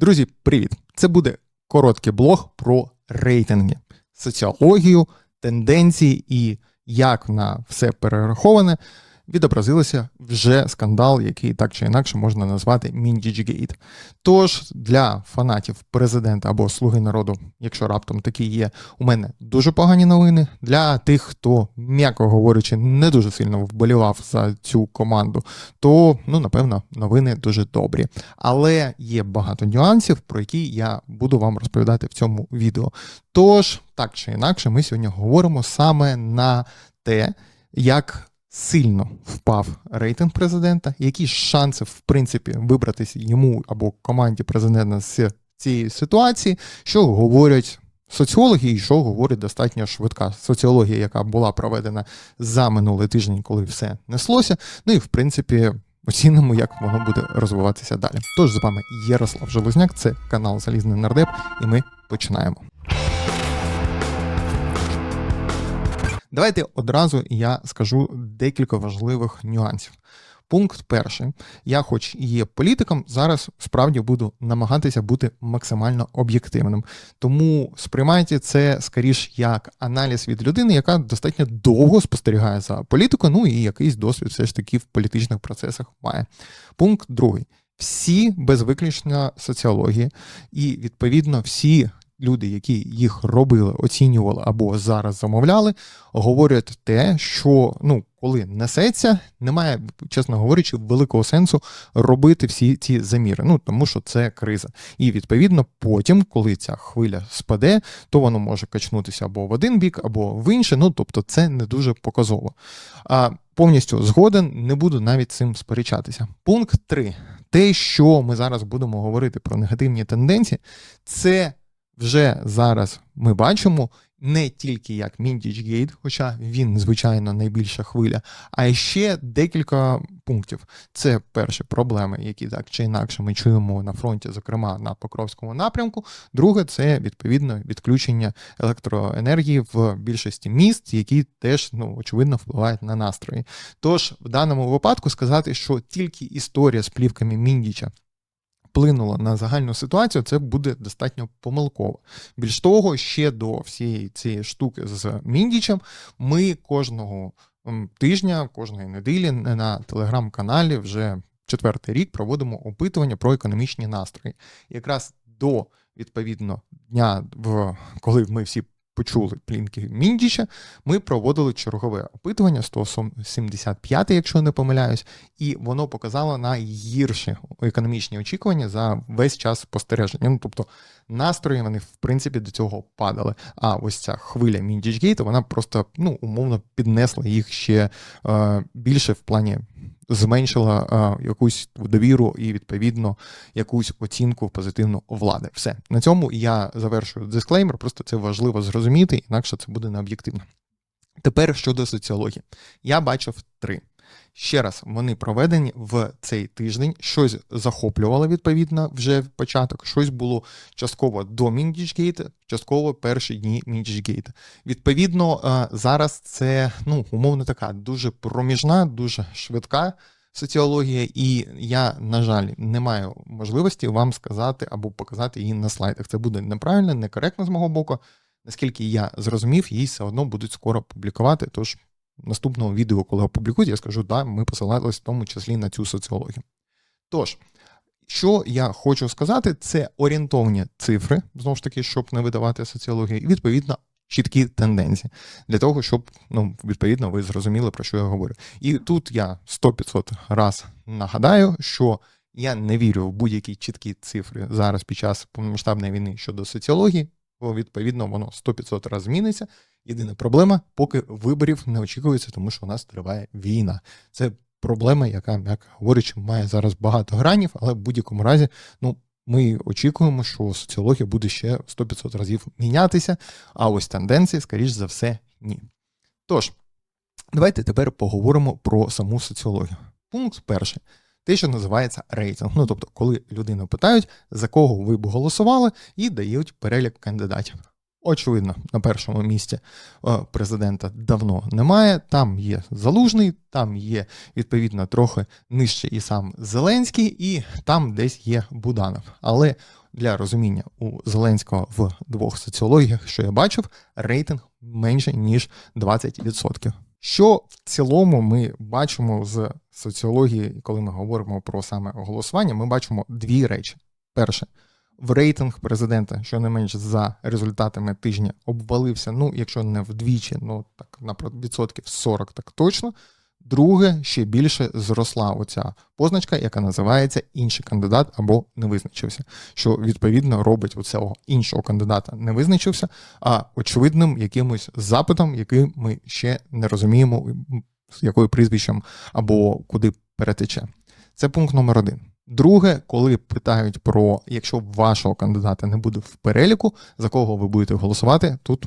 Друзі, привіт! Це буде короткий блог про рейтинги, соціологію, тенденції і як на все перераховане відобразилося вже скандал, який так чи інакше можна назвати Міндічгейт. Тож для фанатів президента або слуги народу, якщо раптом такі є, у мене дуже погані новини. Для тих, хто, м'яко говорячи, не дуже сильно вболівав за цю команду, то ну напевно новини дуже добрі. Але є багато нюансів, про які я буду вам розповідати в цьому відео. Тож, так чи інакше, ми сьогодні говоримо саме на те, як сильно впав рейтинг президента, які шанси, в принципі, вибратися йому або команді президента з цієї ситуації, що говорять. Соціологи, і що говорить достатньо швидка соціологія, яка була проведена за минулий тиждень, коли все неслося. Ну і в принципі оцінимо, як воно буде розвиватися далі. Тож з вами Ярослав Железняк, це канал Залізний Нардеп, і ми починаємо. Давайте одразу я скажу декілька важливих нюансів. Пункт перший. Я, хоч і є політиком, зараз справді буду намагатися бути максимально об'єктивним. Тому сприймайте це скоріш як аналіз від людини, яка достатньо довго спостерігає за політикою, ну і якийсь досвід все ж таки в політичних процесах має. Пункт другий. Всі без виключення соціології, і відповідно всі люди, які їх робили, оцінювали або зараз замовляли, говорять те, що ну, коли несеться, немає, чесно говорячи, великого сенсу робити всі ці заміри. Ну тому що це криза. І відповідно, потім, коли ця хвиля спаде, то воно може качнутися або в один бік, або в інший. Ну тобто, це не дуже показово. А повністю згоден, не буду навіть цим сперечатися. Пункт 3. Те, що ми зараз будемо говорити про негативні тенденції, це вже зараз ми бачимо не тільки як Міндічгейт, хоча він, звичайно, найбільша хвиля, а ще декілька пунктів. Це перші проблеми, які так чи інакше ми чуємо на фронті, зокрема на Покровському напрямку. Друге, це відповідно відключення електроенергії в більшості міст, які теж ну, очевидно впливають на настрої. Тож в даному випадку сказати, що тільки історія з плівками Міндіча вплинуло на загальну ситуацію, це буде достатньо помилково. Більш того, ще до всієї цієї штуки з Міндічем ми кожного тижня, кожної неділі на телеграм-каналі вже четвертий рік проводимо опитування про економічні настрої. якраз до відповідно дня, в коли ми всі почули плінки Міндіча, ми проводили чергове опитування 175, якщо не помиляюсь, і воно показало найгірші економічні очікування за весь час спостереження. Ну, тобто настрої вони в принципі до цього падали. А ось ця хвиля Міндічгейта, вона просто ну, умовно піднесла їх ще е, більше в плані зменшила а, якусь довіру і відповідно якусь оцінку позитивну влади. Все на цьому я завершую дисклеймер. Просто це важливо зрозуміти, інакше це буде необ'єктивно. Тепер щодо соціології, я бачив три. Ще раз, вони проведені в цей тиждень. Щось захоплювало відповідно вже в початок, щось було частково до Міндічгейта, частково перші дні Міндічгейта. Відповідно, е, зараз це ну, умовно така дуже проміжна, дуже швидка соціологія, і я, на жаль, не маю можливості вам сказати або показати її на слайдах. Це буде неправильно, некоректно з мого боку. Наскільки я зрозумів, її все одно будуть скоро публікувати. Тож наступного відео, коли опублікують, я скажу, да, ми посилалися в тому числі на цю соціологію. Тож, що я хочу сказати, це орієнтовні цифри, знову ж таки, щоб не видавати соціологію, і відповідно чіткі тенденції для того, щоб ну, відповідно ви зрозуміли, про що я говорю. І тут я 100-500 раз нагадаю, що я не вірю в будь-які чіткі цифри зараз під час повномасштабної війни щодо соціології, відповідно воно 100-500 разів зміниться. Єдина проблема, поки виборів не очікується, тому що у нас триває війна. Це проблема, яка, як говорячи, має зараз багато гранів, але в будь-якому разі, ну. Ми очікуємо, що соціологія буде ще 100-500 разів мінятися, а ось тенденції, скоріш за все, ні. Тож, давайте тепер поговоримо про саму соціологію. Пункт перший те, що називається рейтинг. Ну тобто, коли людину питають, за кого ви б голосували, і дають перелік кандидатів. Очевидно, на першому місці е, президента давно немає. Там є Залужний, там є відповідно трохи нижче і сам Зеленський, і там десь є Буданов. Але для розуміння у Зеленського в двох соціологіях, що я бачив, рейтинг менше ніж 20%. Що в цілому ми бачимо з соціології, коли ми говоримо про саме голосування, ми бачимо дві речі. Перше, в рейтинг президента, щонайменше за результатами тижня, обвалився, ну, якщо не вдвічі, ну так на відсотків 40, так точно. Друге, ще більше зросла оця позначка, яка називається інший кандидат або не визначився, що відповідно робить у цього іншого кандидата не визначився, а очевидним якимось запитом, який ми ще не розуміємо, з якою прізвищем або куди перетече. Це пункт номер один. Друге, коли питають про якщо вашого кандидата не буде в переліку, за кого ви будете голосувати, тут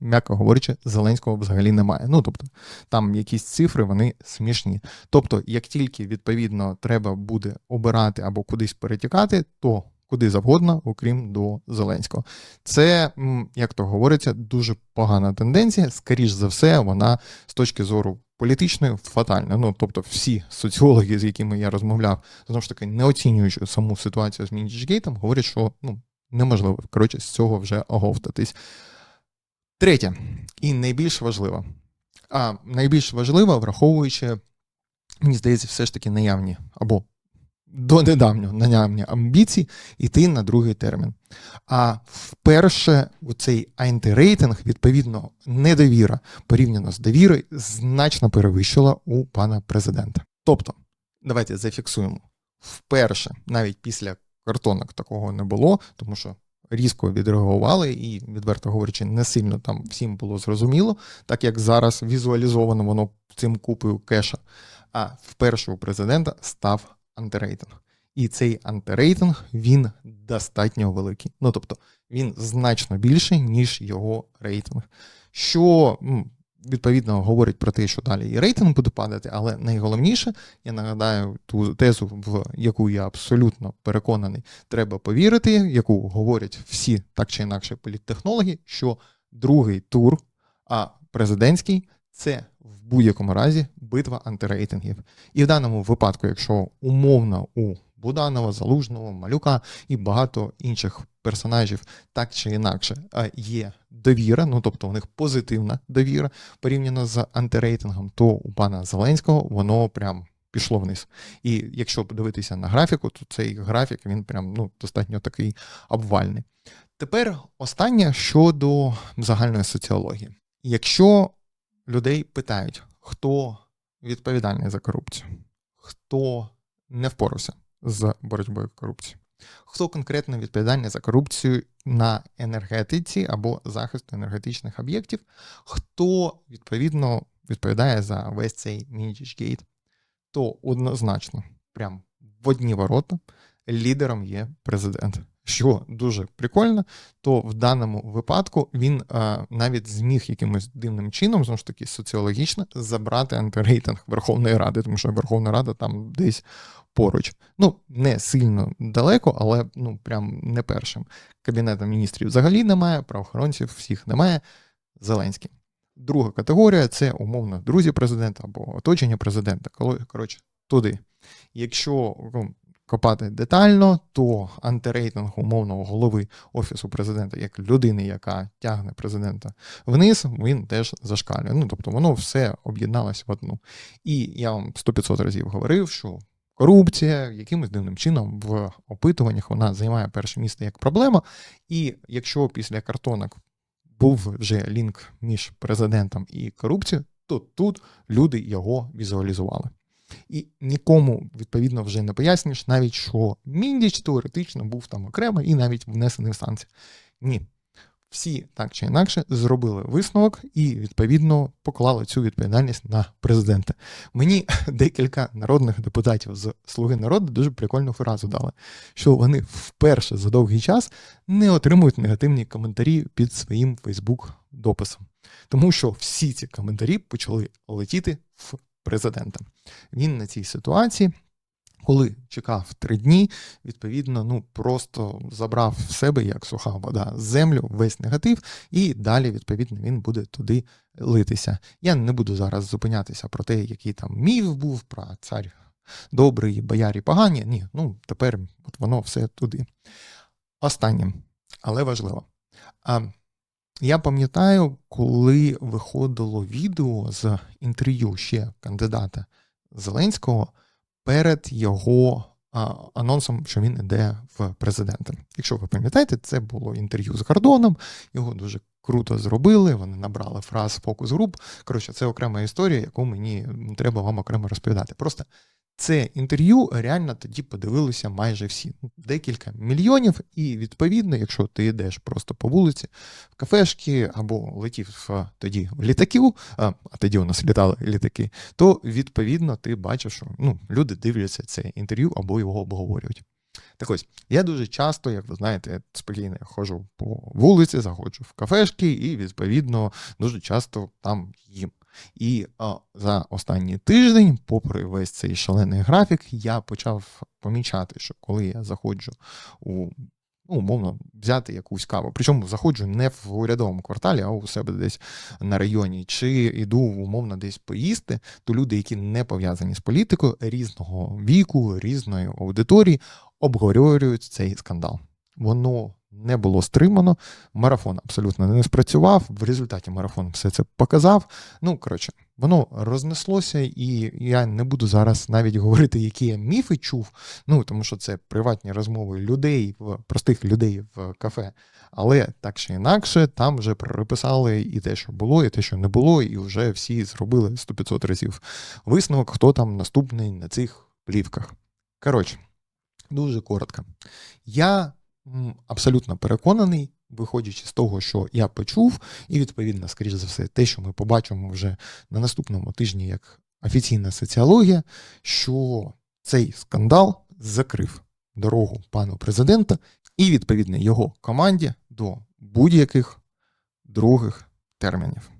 м'яко говорячи, Зеленського взагалі немає. Ну тобто там якісь цифри, вони смішні. Тобто, як тільки відповідно треба буде обирати або кудись перетікати, то куди завгодно, окрім до Зеленського. Це, як то говориться, дуже погана тенденція. Скоріш за все, вона з точки зору. Політичною фатальна. Ну, тобто, всі соціологи, з якими я розмовляв, знову ж таки, не оцінюючи саму ситуацію з Мінічгейтом, говорять, що ну неможливо коротше з цього вже оговтатись. Третє, і найбільш важливо. А найбільш важливо, враховуючи, мені здається, все ж таки наявні або до недавнього наявні амбіції йти на другий термін. А вперше у цей антирейтинг, відповідно, недовіра порівняно з довірою, значно перевищила у пана президента. Тобто, давайте зафіксуємо. Вперше, навіть після картонок такого не було, тому що різко відреагували, і, відверто говорячи, не сильно там всім було зрозуміло, так як зараз візуалізовано воно цим купою кеша. А вперше у президента став антирейтинг. І цей антирейтинг він достатньо великий. Ну тобто він значно більший, ніж його рейтинг. Що відповідно говорить про те, що далі і рейтинг буде падати, але найголовніше, я нагадаю ту тезу, в яку я абсолютно переконаний, треба повірити, яку говорять всі так чи інакше політтехнологи, що другий тур, а президентський це в будь-якому разі битва антирейтингів. І в даному випадку, якщо умовно у Буданова, Залужного, Малюка і багато інших персонажів так чи інакше є довіра, ну тобто у них позитивна довіра порівняно з антирейтингом, то у пана Зеленського воно прям пішло вниз. І якщо подивитися на графіку, то цей графік він прям ну, достатньо такий обвальний. Тепер останнє щодо загальної соціології. Якщо людей питають, хто відповідальний за корупцію, хто не впорався з боротьбою корупції. Хто конкретно відповідальний за корупцію на енергетиці або захисту енергетичних об'єктів, хто відповідно відповідає за весь цей Мінічгейт, то однозначно, прям в одні ворота лідером є президент. Що дуже прикольно, то в даному випадку він а, навіть зміг якимось дивним чином, знову ж таки, соціологічно забрати антирейтинг Верховної Ради, тому що Верховна Рада там десь поруч. Ну, не сильно далеко, але ну прям не першим. Кабінету міністрів взагалі немає, правоохоронців всіх немає. Зеленський. Друга категорія це умовно друзі президента або оточення президента. Коротше, туди. Якщо ну, копати детально, то антирейтинг умовного голови Офісу президента, як людини, яка тягне президента вниз, він теж зашкалює. Ну, тобто воно все об'єдналося в одну. І я вам 100-500 разів говорив, що Корупція якимось дивним чином в опитуваннях вона займає перше місце як проблема. І якщо після картонок був вже лінк між президентом і корупцією, то тут люди його візуалізували. І нікому, відповідно, вже не пояснюєш, навіть що Міндіч теоретично був там окремо і навіть внесений в санкції. Ні всі так чи інакше зробили висновок і відповідно поклали цю відповідальність на президента. Мені декілька народних депутатів з Слуги народу дуже прикольну фразу дали, що вони вперше за довгий час не отримують негативні коментарі під своїм Фейсбук-дописом, тому що всі ці коментарі почали летіти в президента. Він на цій ситуації. Коли чекав три дні, відповідно, ну просто забрав в себе як суха вода землю, весь негатив, і далі, відповідно, він буде туди литися. Я не буду зараз зупинятися про те, який там міф був, про цар добрий, боярі погані. Ні, ну тепер от воно все туди. Останнє, але важливо. А, я пам'ятаю, коли виходило відео з інтерв'ю ще кандидата Зеленського перед його а, анонсом, що він іде в президенти. Якщо ви пам'ятаєте, це було інтерв'ю з Гордоном, його дуже круто зробили. Вони набрали фраз фокус груп. Коротше, це окрема історія, яку мені треба вам окремо розповідати. Просто це інтерв'ю реально тоді подивилися майже всі. Ну, Декілька мільйонів, і відповідно, якщо ти йдеш просто по вулиці, в кафешки або летів тоді в літаків, а, а тоді у нас літали літаки, то відповідно ти бачив, що ну, люди дивляться це інтерв'ю або його обговорюють. Так ось, я дуже часто, як ви знаєте, спокійно ходжу по вулиці, заходжу в кафешки, і відповідно дуже часто там їм. І а, за останній тиждень, попри весь цей шалений графік, я почав помічати, що коли я заходжу у ну, умовно взяти якусь каву, причому заходжу не в урядовому кварталі, а у себе десь на районі, чи йду умовно десь поїсти, то люди, які не пов'язані з політикою різного віку, різної аудиторії, обговорюють цей скандал. Воно не було стримано, марафон абсолютно не спрацював. В результаті марафон все це показав. Ну, коротше, воно рознеслося, і я не буду зараз навіть говорити, які я міфи чув. Ну тому що це приватні розмови людей, простих людей в кафе. Але так чи інакше, там вже переписали і те, що було, і те, що не було, і вже всі зробили 100-500 разів висновок, хто там наступний на цих плівках. Коротше, дуже коротко. Я абсолютно переконаний, виходячи з того, що я почув, і відповідно, скоріш за все, те, що ми побачимо вже на наступному тижні, як офіційна соціологія, що цей скандал закрив дорогу пану президента і відповідно його команді до будь-яких других термінів.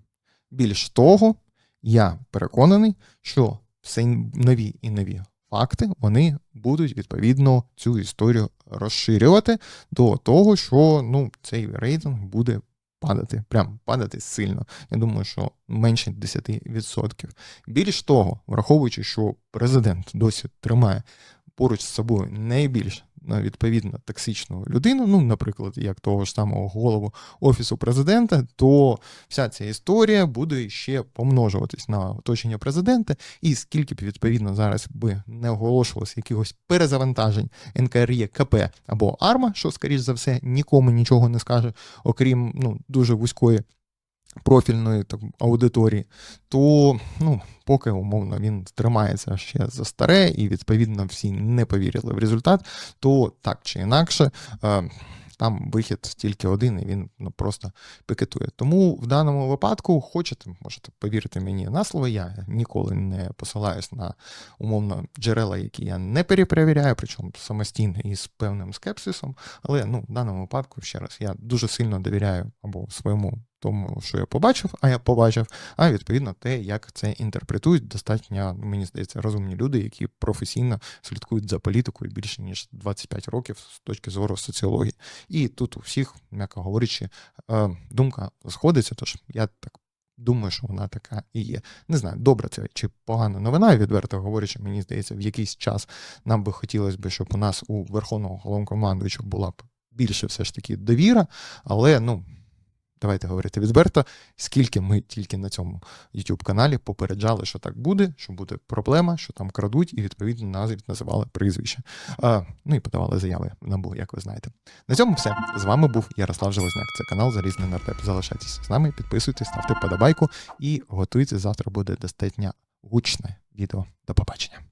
Більш того, я переконаний, що все нові і нові факти вони будуть відповідно цю історію розширювати до того, що ну, цей рейтинг буде падати, прям падати сильно. Я думаю, що менше 10%. Більш того, враховуючи, що президент досі тримає поруч з собою найбільш на відповідно токсичну людину, ну, наприклад, як того ж самого голову офісу президента, то вся ця історія буде ще помножуватись на оточення президента, і скільки б відповідно зараз би не оголошувалося якихось перезавантажень НКРЄ КП або АРМА, що скоріш за все нікому нічого не скаже, окрім ну дуже вузької профільної так, аудиторії, то ну, поки умовно він тримається ще за старе, і відповідно всі не повірили в результат, то так чи інакше. Е, там вихід тільки один, і він ну, просто пикетує. Тому в даному випадку хочете, можете повірити мені на слово, я ніколи не посилаюсь на умовно джерела, які я не перепровіряю, причому самостійно і з певним скепсисом. Але ну, в даному випадку, ще раз, я дуже сильно довіряю або своєму тому, що я побачив, а я побачив, а відповідно те, як це інтерпретують, достатньо, мені здається, розумні люди, які професійно слідкують за політикою більше ніж 25 років з точки зору соціології. І тут у всіх, м'яко говорячи, е, думка сходиться. Тож я так. Думаю, що вона така і є. Не знаю, добре це чи погана новина, відверто говорячи, мені здається, в якийсь час нам би хотілося б, щоб у нас у Верховного головнокомандуючого була б більше все ж таки довіра, але ну давайте говорити відверто, скільки ми тільки на цьому youtube каналі попереджали, що так буде, що буде проблема, що там крадуть, і відповідно навіть називали прізвище. А, Ну і подавали заяви НАБУ, як ви знаєте. На цьому все. З вами був Ярослав Железняк. Це канал Залізний Нартеп. Залишайтесь з нами, підписуйтесь, ставте подобайку і готуйтесь. Завтра буде достатньо гучне відео. До побачення.